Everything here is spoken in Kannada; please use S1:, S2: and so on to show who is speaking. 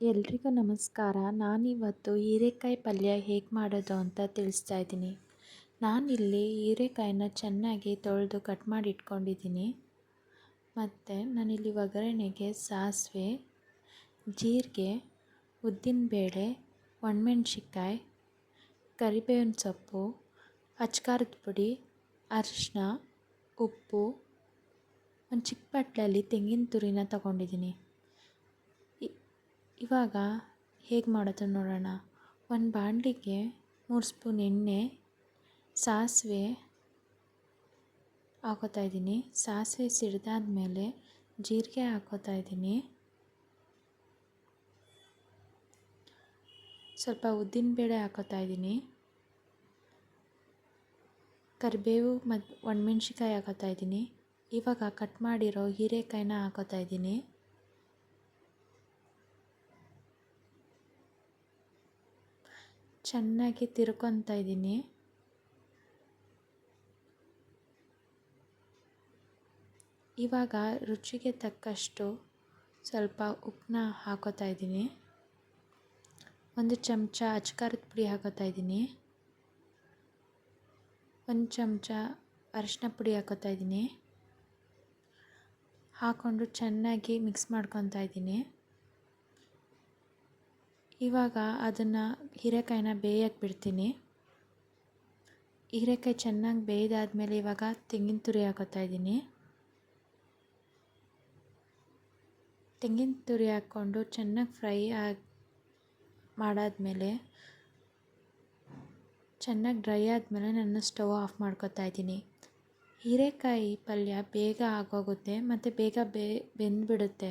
S1: ಎಲ್ರಿಗೂ ನಮಸ್ಕಾರ. ನಾನಿವತ್ತು ಹೀರೆಕಾಯಿ ಪಲ್ಯ ಹೇಗೆ ಮಾಡೋದು ಅಂತ ತಿಳಿಸ್ತಾ ಇದ್ದೀನಿ. ನಾನಿಲ್ಲಿ ಹೀರೆಕಾಯಿನ ಚೆನ್ನಾಗಿ ತೊಳೆದು ಕಟ್ ಮಾಡಿ ಇಟ್ಕೊಂಡಿದ್ದೀನಿ ಮತ್ತು ನಾನಿಲ್ಲಿ ಒಗ್ಗರಣೆಗೆ ಸಾಸಿವೆ, ಜೀರಿಗೆ, ಉದ್ದಿನಬೇಳೆ ಒಣಮೆಣ್ಸಿಕಾಯಿ ಕರಿಬೇವಿನ ಸೊಪ್ಪು, ಅಚ್ಕಾರದ ಪುಡಿ ಅರಿಶಿನ ಉಪ್ಪು, ಒಂದು ಚಿಕ್ಕ ಬಟ್ಲಲ್ಲಿ ತೆಂಗಿನ ತುರಿನ ತಗೊಂಡಿದ್ದೀನಿ. ಇವಾಗ ಹೇಗೆ ಮಾಡೋದು ನೋಡೋಣ. ಒಂದು ಬಾಣಲಿಗೆ ಮೂರು ಸ್ಪೂನ್ ಎಣ್ಣೆ, ಸಾಸಿವೆ ಹಾಕೋತಾ ಇದ್ದೀನಿ. ಸಾಸಿವೆ ಸಿಡಿದಾದ್ಮೇಲೆ ಜೀರಿಗೆ ಹಾಕೋತಾ ಇದ್ದೀನಿ. ಸ್ವಲ್ಪ ಉದ್ದಿನಬೇಳೆ ಹಾಕೋತಾ ಇದ್ದೀನಿ. ಕರಿಬೇವು ಮತ್ತು ಒಣಮೆಣ್ಸಿಕಾಯಿ ಹಾಕೋತಾ ಇದ್ದೀನಿ. ಇವಾಗ ಕಟ್ ಮಾಡಿರೋ ಹೀರೆಕಾಯಿನ ಹಾಕೋತಾ ಇದ್ದೀನಿ. ಚೆನ್ನಾಗಿ ತಿರ್ಕೊತಾ ಇದ್ದೀನಿ. ಇವಾಗ ರುಚಿಗೆ ತಕ್ಕಷ್ಟು ಸ್ವಲ್ಪ ಉಪ್ಪನ್ನ ಹಾಕೋತಾ ಇದ್ದೀನಿ. ಒಂದು ಚಮಚ ಅಚ್ಕಾರದ ಪುಡಿ ಹಾಕೋತಾ ಇದ್ದೀನಿ. ಒಂದು ಚಮಚ ಅರಿಶಿನ ಪುಡಿ ಹಾಕೋತಾ ಇದ್ದೀನಿ. ಹಾಕ್ಕೊಂಡು ಚೆನ್ನಾಗಿ ಮಿಕ್ಸ್ ಮಾಡ್ಕೊತಾ ಇದ್ದೀನಿ. ಇವಾಗ ಅದನ್ನು ಹೀರೆಕಾಯಿನ ಬೇಯಕ್ಕೆ ಬಿಡ್ತೀನಿ. ಹೀರೆಕಾಯಿ ಚೆನ್ನಾಗಿ ಬೇಯ್ದಾದ್ಮೇಲೆ ಇವಾಗ ತೆಂಗಿನ ತುರಿ ಹಾಕೋತಾ ಇದ್ದೀನಿ. ತೆಂಗಿನ ತುರಿ ಹಾಕ್ಕೊಂಡು ಚೆನ್ನಾಗಿ ಫ್ರೈ ಆಗಿ ಮಾಡಾದಮೇಲೆ ಚೆನ್ನಾಗಿ ಡ್ರೈ ಆದಮೇಲೆ ನಾನು ಸ್ಟವ್ ಆಫ್ ಮಾಡ್ಕೊತಾ ಇದ್ದೀನಿ. ಹೀರೆಕಾಯಿ ಪಲ್ಯ ಬೇಗ ಆಗೋಗುತ್ತೆ, ಮತ್ತು ಬೇಗ ಬೇ, ಬೆಂದುಬಿಡುತ್ತೆ.